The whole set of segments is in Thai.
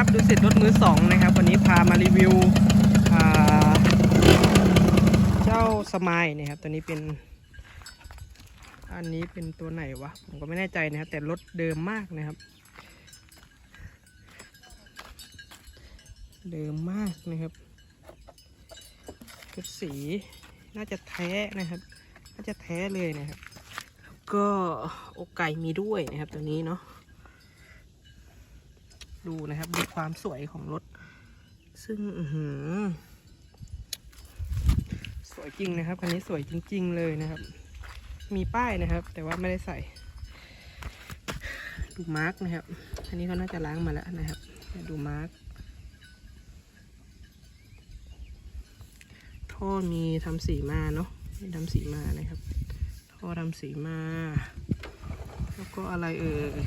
ครับดูสิรถมือสองนะครับ วันนี้พามารีวิวเจ้าสมายนะครับ ตัวนี้เป็น อันนี้เป็นตัวไหนวะ ผมก็ไม่แน่ใจนะครับ แต่รถเดิมมากนะครับ เดิมมากนะครับชุดสีน่าจะแท้นะครับ น่าจะแท้เลยนะครับ แล้วก็อกไก่มีด้วยนะครับตัวนี้เนาะ ดูนะครับดูความสวยของรถ ซึ่งสวยจริงนะครับคันนี้สวยจริง ๆ เลยนะครับ มีป้ายนะครับ แต่ว่าไม่ได้ใส่ ดูมาร์กนะครับอันนี้เขาน่าจะล้างมาแล้วนะครับ ดูมาร์กท่อมีทำสีมาเนาะทำสีมานะครับท่อทำสีมา แล้วก็อะไรเอ่ย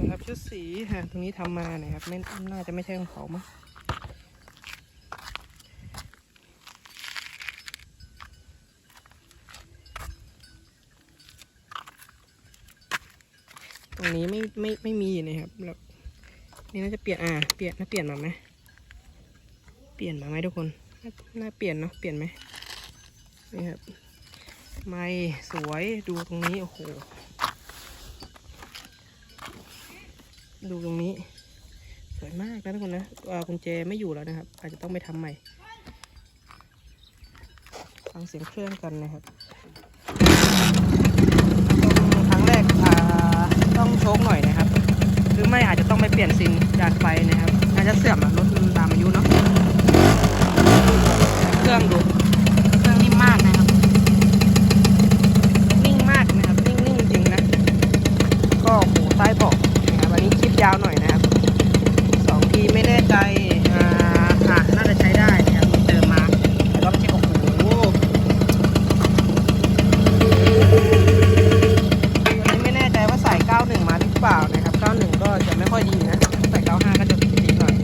นะครับชุดสีฮะตรงนี้ทำมานะครับไม่น่าจะไม่ใช่ของเขามั้งตรงนี้ไม่ไม่ไม่มีนะครับแล้วนี่น่าจะเปลี่ยนอ่าเปลี่ยนน่าเปลี่ยนมาไหมเปลี่ยนมาไหมทุกคนนน่าเปลี่ยนเนาะเปลี่ยนไหมนี่ครับไม่สวยดูตรงนี้โอ้โห ดูตรงนี้ สวยมากนะทุกคนนะกุญแจไม่อยู่แล้วนะครับ อาจจะต้องไปทำใหม่ ฟังเสียงเครื่องกันนะครับครั้งแรกต้องโชคหน่อยนะครับ หรือไม่อาจจะต้องไปเปลี่ยนซินจานไฟนะครับอาจจะเสื่อมรถตามอายุเนาะเครื่องดูเครื่องนิ่มมากนะครับนิ่งมากนะครับนิ่งนิ่งจริงนะก็โหใต้เบาะันนี้คลิปยาวหน่อยนะครับสองทีไม่แน่ใจอ่าอะน่าจะใช้ได้นะครับเติมมาแต่ก็ไม่ใช่โอ้โหอันนี้ไม่แน่ใจว่าใส่ 91 มาหรือเปล่านะครับ 91 ก็จะไม่ค่อยดีนะใส่ 95 ก็จะดีหน่อย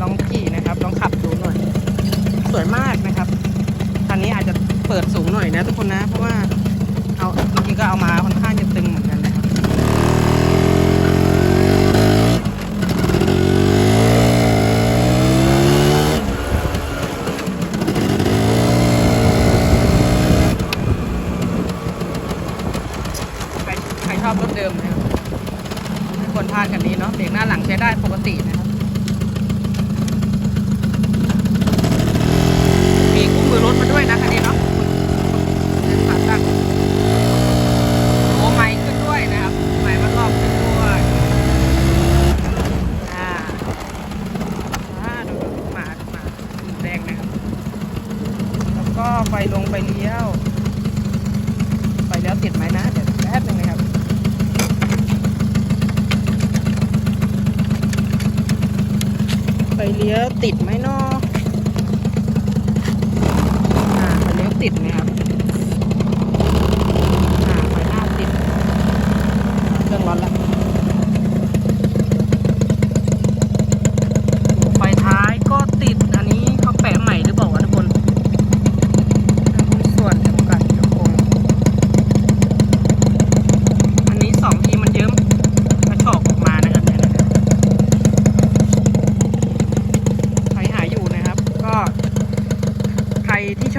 ลองขี่นะครับ ลองขับดูหน่อย สวยมากนะครับคันนี้อาจจะเปิดสูงหน่อยนะทุกคนนะ เพราะว่าเอาจริงๆก็เอามาค่อนข้างจะตึงเหมือนกันนะครับ ใครใครชอบรถเดิมนะครับไม่ควรพลาดกันนี้เนาะเบรกหน้าหลังใช้ได้ปกตินะครับ มีคู่มือรถมาด้วยนะคันนี้เนาะเป็นขาตั้งโอ้ไม้ขึ้นด้วยนะครับไม้มันรอบขึ้นด้วยอ่าอ่าดูหมาดูหมาหมูแดงนะครับ แล้วก็ไฟลงไฟเลี้ยว ไฟเลี้ยวติดไหมนะเดี๋ยวแป๊บหนึงนะครับ ไฟ เลี้ยวติดไหมเนาะอ่าเลี้ยวติดนะครับอ่าไฟหน้าติดเครื่องร้อนละ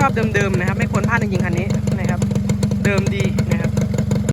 ชอบเดิมๆนะครับ ไม่ควรพลาดจริงๆคันนี้นะครับ เดิมดีนะครับ